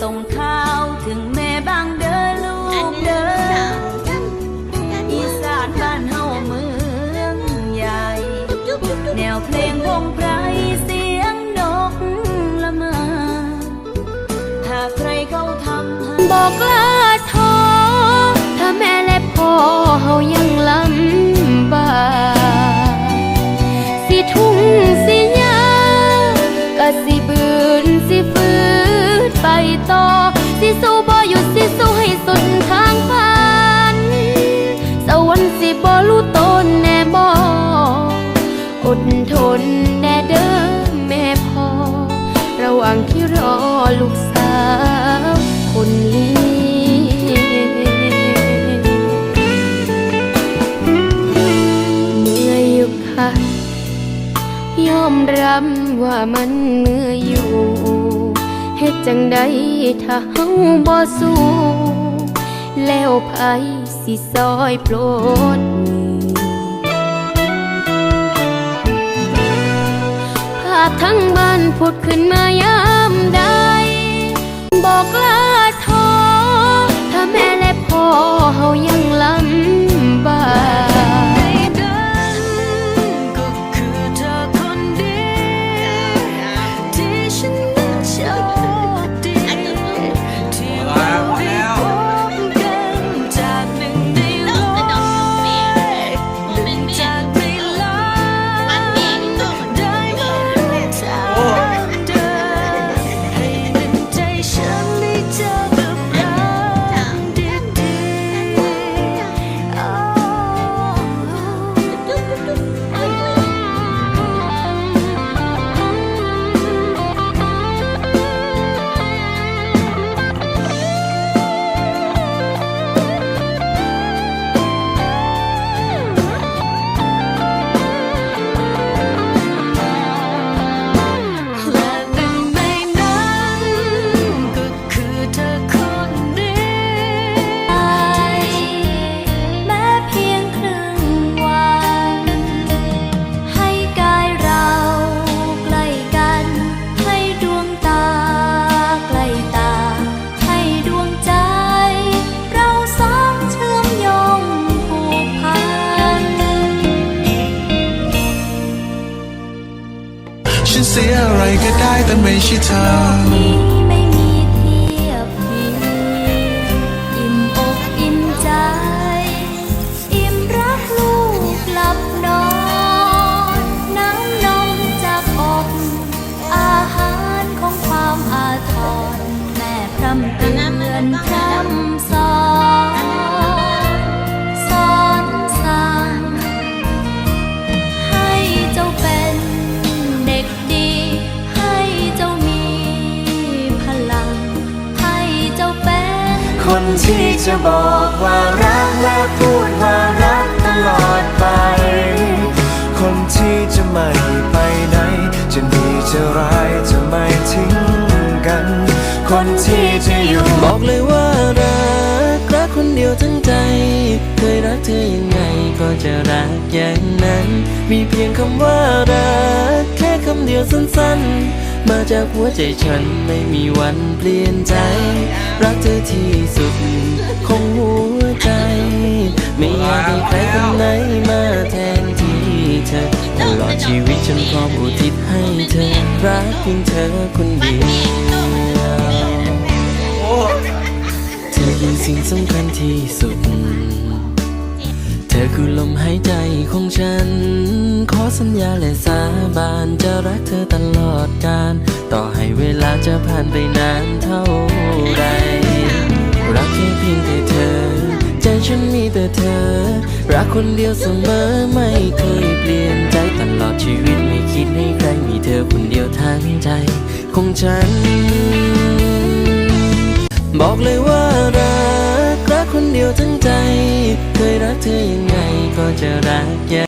ส่งข่าวถึงแม่บางเด้อลูอันกนี้เด้อสาวอีสานบ้านเฮาเมืองใหญ่จุ๊บจุ๊บจุ๊บแนวเพลงวงไพรเอดทนแน่เด้อแม่พ่อ ระหว่างที่รอลูกสาวคนเลี้ยงเมื่อยอยู่ค่ะยอมรับว่ามันเมื่อยอยู่เฮ็ดจังใดถ้าเฮาบ่สู้แล้วไผสิซอยโปรดาพทั้งบ้านผุดขึ้นมายามใด บอกลา ฉันเสียอะไรก็ได้แต่ไม่ใช่เธอ คนที่จะบอกว่ารักและพูดว่ารักตลอดไป คนที่จะไม่ไปไหน จะดีจะร้ายจะไม่ทิ้งกัน คนที่จะอยู่บอกเลยว่ารักรักคนเดียวทั้งใจ เคยรักเธอยังไงก็จะรักอย่างนั้น มีเพียงคำว่ารักแค่คำเดียวสั้นๆ มาจากหัวใจฉันไม่มีวันเปลี่ยนใจ รักเธอที่สุดของหัวใจ ไม่อยากให้ใครคนไหนมาแทนที่เธอตลอดชีวิตฉันพร้อมอุทิศให้เธอ รักเพียงเธอคนเดียวเธอคือสิ่งสำคัญที่สุด เธอคือลมหายใจของฉัน สัญญาและสาบานจะรักเธอตลอดกาลต่อให้เวลาจะผ่านไปนานเท่าไรรักแค่เพียงแต่เธอ ใจฉันมีแต่เธอ รักคนเดียวเสมอไม่เคยเปลี่ยนใจตลอดชีวิตไม่คิดให้ใครมีเธอคนเดียวทางใจของฉัน บอกเลยว่ารักรักคนเดียวทั้งใจ เคยรักเธอยังไงก็จะรักย่าง